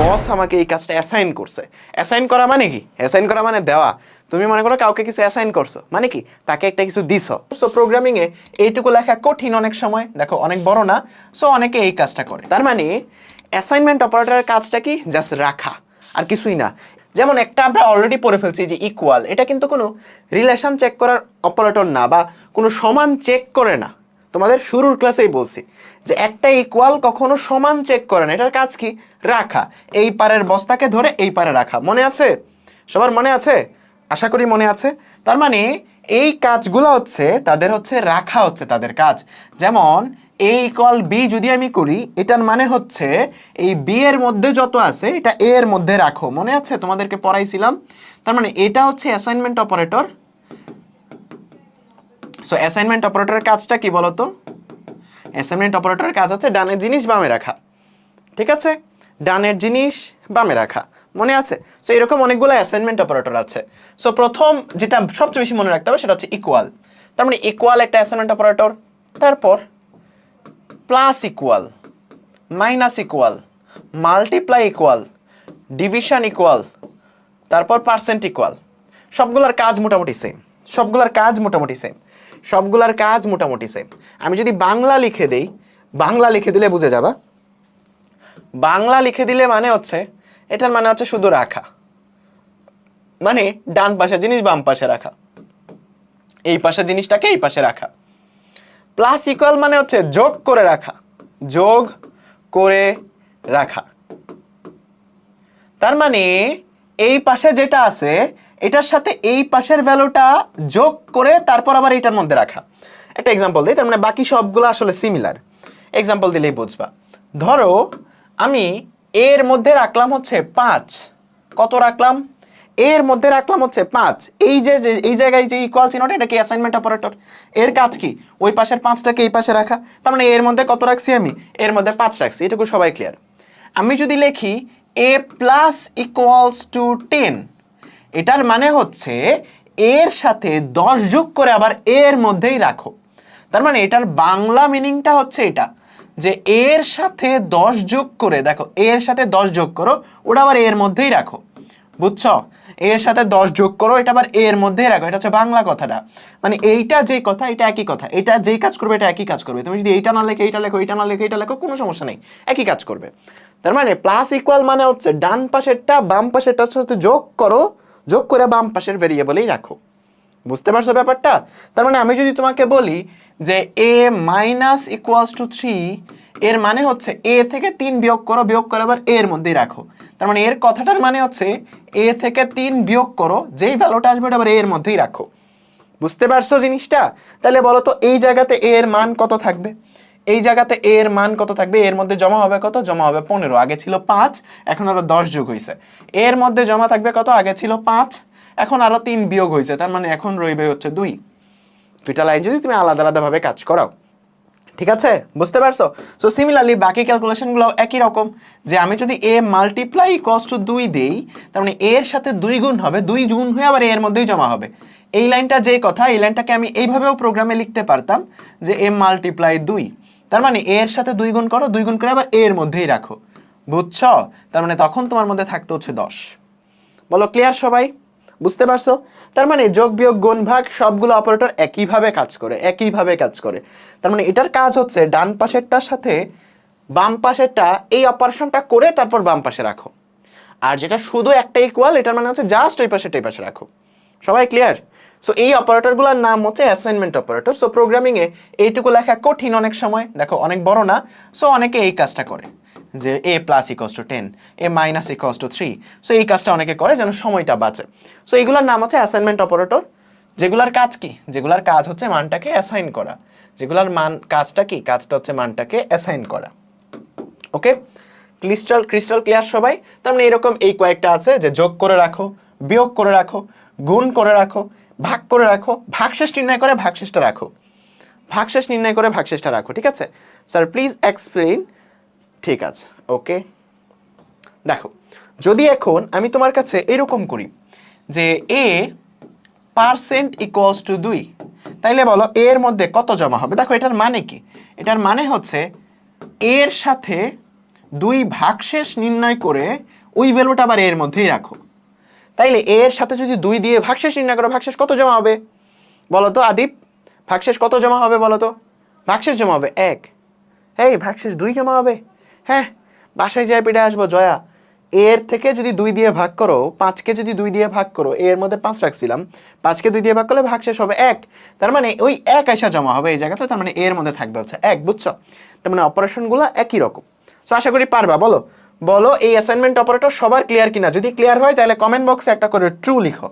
বস আমাকে এই কাজটা অ্যাসাইন করছে। অ্যাসাইন করা মানে কি? অ্যাসাইন করা মানে দেওয়া। তুমি মনে করো কাউকে কিছু অ্যাসাইন করছ। মানে কি? তাকে একটা কিছু দিছ। সো প্রোগ্রামিং এ এইটুকু লেখা কঠিন অনেক সময়। দেখো, অনেক বড় না। সো অনেকে এই কাজটা করে। তার মানে অ্যাসাইনমেন্ট অপারেটরের কাজটা কি? জাস্ট রাখা। আর কিছুই না। যেমন একটা আমরা অলরেডি পড়ে ফেলছি যে ইকুয়াল এটা কিন্তু কোনো রিলেশন চেক করার অপারেটর না বা কোনো সমান চেক করে না। তোমাদের শুরুর ক্লাসেই বলছি যে একটা ইকুয়াল কখনো সমান চেক করে না। এটার কাজ কি? রাখা। এই পারের বস্তাকে ধরে এই পারে রাখা। মনে আছে? সবার মনে আছে? আশা করি মনে আছে। তার মানে এই কাজগুলো হচ্ছে, তাদের হচ্ছে রাখা হচ্ছে তাদের কাজ। যেমন এ ইকুয়াল বি যদি আমি করি, এটার মানে হচ্ছে এই বি এর মধ্যে যত আছে, এটা এ এর মধ্যে রাখো। মনে আছে? তোমাদেরকে পড়াইছিলাম। তার মানে এটা হচ্ছে অ্যাসাইনমেন্ট অপারেটর সো অ্যাসাইনমেন্ট অপারেটরের কাজটা কি বলতো? অ্যাসাইনমেন্ট অপারেটরের কাজ হচ্ছে ডানের জিনিস বামে রাখা। ঠিক আছে? ডানের জিনিস বামে রাখা। মনে আছে? সো এরকম অনেকগুলো অ্যাসাইনমেন্ট অপারেটর আছে। সো প্রথম যেটা সবচেয়ে বেশি মনে রাখতে হবে সেটা হচ্ছে ইকুয়াল তার মানে ইকুয়াল একটা অ্যাসাইনমেন্ট অপারেটর তারপর plus equal minus equal multiply equal division equal তারপর পার্সেন্ট ইকুয়াল সবগুলোর কাজ মোটামুটি সেম সবগুলোর কাজ মোটামুটি সেম সবগুলোর কাজ মোটামুটি সেম আমি যদি বাংলা লিখে দেই, বাংলা লিখে দিলে বুঝে যাবা। বাংলা লিখে দিলে মানে হচ্ছে, এটার মানে হচ্ছে শুধু রাখা। মানে ডান পাশের জিনিস বাম পাশে রাখা। এই পাশের জিনিসটাকে এই পাশে রাখা। প্লাস ইকুয়াল মানে হচ্ছে যোগ করে রাখা। যোগ করে রাখা। তার মানে এই পাশে যেটা আছে এটার সাথে এই পাশের ভ্যালুটা যোগ করে তারপর আবার এটার মধ্যে রাখা। একটা এক্সাম্পল দিই, তার মানে বাকি সবগুলো আসলে সিমিলার এক্সাম্পল দিলেই বুঝবা। ধরো, আমি এর মধ্যে রাখলাম হচ্ছে পাঁচ। কত রাখলাম? এর মধ্যে রাখলাম হচ্ছে পাঁচ। এই যে এই জায়গায় যে ইকুয়াল চিহ্নটা, এটা কি অ্যাসাইনমেন্ট অপারেটর এর কাজ কি? ওই পাশের পাঁচটাকে এই পাশে রাখা। তার মানে এর মধ্যে কত রাখছি আমি? এর মধ্যে পাঁচ রাখছি। এটুকু সবাই ক্লিয়ার আমি যদি লিখি A plus equals to ten এটার মানে হচ্ছে এর সাথে দশ যোগ করে আবার এর মধ্যেই রাখো। তার মানে এটার বাংলা মিনিংটা হচ্ছে এটা, যে এর সাথে দশ যোগ করে, দেখো, এর সাথে দশ যোগ করো, ওটা আবার এর মধ্যেই রাখো। বুঝছ? এর সাথে দশ যোগ করো, এটা আবার এর মধ্যেই রাখো, এটা হচ্ছে বাংলা কথাটা। মানে এইটা যে কথা, এটা একই কথা। এটা যেই কাজ করবে, এটা একই কাজ করবে। তুমি যদি এইটা না লেখে, এইটা লেখো, এইটা না লেখে, এইটা লেখো, কোনো সমস্যা নেই। একই কাজ করবে। তার মানে প্লাস ইকুয়াল মানে হচ্ছে ডান পাশেরটা, বাম পাশেরটার সাথে যোগ করো যোগ করে বাম পাশের ভেরিয়েবলেই রাখো। বুঝতে পারছ ব্যাপারটা? তার মানে আমি যদি তোমাকে বলি যে A minus equals to three এর মানে হচ্ছে এ থেকে তিন বিয়োগ করো, বিয়োগ করে আবার এর মধ্যেই রাখো। তার মানে এর কথাটার মানে হচ্ছে এ থেকে তিন বিয়োগ করো, যেই ভ্যালুটা আসবে ওটা আবার এর মধ্যেই রাখো। বুঝতে পারছ জিনিসটা? তাহলে বলো তো এই জায়গাতে এর মান কত থাকবে? এই জায়গাতে এ এর মান কত থাকবে? এর মধ্যে জমা হবে কত? জমা হবে পনেরো। আগে ছিল পাঁচ, এখন আরও দশ যোগ হয়েছে এর মধ্যে জমা থাকবে কত? আগে ছিল পাঁচ, এখন আরও তিন বিয়োগ হয়েছে তার মানে এখন রইবে হচ্ছে দুই। দুইটা লাইন যদি তুমি আলাদা আলাদাভাবে কাজ করাও। ঠিক আছে? বুঝতে পারছ? সো সিমিলারলি বাকি ক্যালকুলেশনগুলো একই রকম। যে আমি যদি এ মাল্টিপ্লাই কস টু দুই দেই, তার মানে এর সাথে দুই গুণ হবে। দুই গুণ হয়ে আবার এর মধ্যেই জমা হবে। এই লাইনটা যে কথা, এই লাইনটাকে আমি এইভাবেও প্রোগ্রামে লিখতে পারতাম যে এ মাল্টিপ্লাই দুই। তার মানে এর সাথে দুই গুণ করো, দুই গুণ করে আবার এর মধ্যেই রাখো। বুঝছ? তার মানে তখন তোমার মধ্যে থাকতে হচ্ছে দশ। বলো ক্লিয়ার সবাই? বুঝতে পারছ? তার মানে যোগ বিয়োগ গুণ ভাগ সবগুলো অপারেটর একইভাবে কাজ করে, একইভাবে কাজ করে। তার মানে এটার কাজ হচ্ছে ডান পাশেরটার সাথে বাম পাশেরটা এই অপারেশনটা করে তারপর বাম পাশে রাখো। আর যেটা শুধু একটা ইকুয়াল এটার মানে হচ্ছে জাস্ট ওই পাশে এই পাশে রাখো। সবাই ক্লিয়ার সো এই অপারেটরগুলোর নাম হচ্ছে অ্যাসাইনমেন্ট অপারেটর সো প্রোগ্রামিংয়ে এইটুকু লেখা কঠিন অনেক সময়। দেখো, অনেক বড় না। সো অনেকে এই কাজটা করে, যে A plus equals to ten A minus equals to three so এই কাজটা অনেকে করে যেন সময়টা বাঁচে। সো এইগুলোর নাম হচ্ছে অ্যাসাইনমেন্ট অপারেটর যেগুলার কাজ কি? যেগুলার কাজ হচ্ছে মানটাকে অ্যাসাইন করা। যেগুলার মান, কাজটা কি? কাজটা হচ্ছে মানটাকে অ্যাসাইন করা। ওকে ক্রিস্টাল ক্রিস্টাল ক্লিয়ার সবাই? তার মানে এরকম এই কয়েকটা আছে যে যোগ করে রাখো, বিয়োগ করে রাখো, গুণ করে রাখো। ভাগ করে রাখো, ভাগশেষ নির্ণয় করে ভাগশেষটা রাখো। ভাগশেষ নির্ণয় করে ভাগশেষটা রাখো, ঠিক আছে? স্যার প্লিজ এক্সপ্লেইন ঠিক আছে ওকে দেখো, যদি এখন আমি তোমার কাছে এরকম করি যে এ পার্সেন্ট ইকুয়ালস টু দুই, তাইলে বলো এর মধ্যে কত জমা হবে? দেখো, এটার মানে কি? এটার মানে হচ্ছে এর সাথে দুই ভাগশেষ নির্ণয় করে ওই ভ্যালুটা আবার এর মধ্যেই রাখো। তাইলে এর সাথে যদি দুই দিয়ে ভাগশেষ নির্ণয় করো, ভাগশেষ কত জমা হবে? বলো তো আদিপ, ভাগশেষ কত জমা হবে বলো তো ভাগশেষ জমা হবে এক। এই, ভাগশেষ দুই জমা হবে? হ্যাঁ বাসায় যায় পিঠে আসব, জয়া। এর থেকে যদি দুই দিয়ে ভাগ করো, পাঁচকে যদি দুই দিয়ে ভাগ করো এর মধ্যে পাঁচ রাখছিলাম, পাঁচকে দুই দিয়ে ভাগ করলে ভাগশেষ হবে এক। তার মানে ওই এক আইসা জমা হবে এই জায়গাতে, তার মানে এর মধ্যে থাকবে হচ্ছে এক, বুঝছ? তার মানে অপারেশনগুলো একই রকম। তো আশা করি পারবা, বলো? বলো, এই অ্যাসাইনমেন্ট অপারেটর সবার ক্লিয়ার কিনা? যদি ক্লিয়ার হয়, তাহলে কমেন্ট বক্সে একটা করে ট্রু লিখো।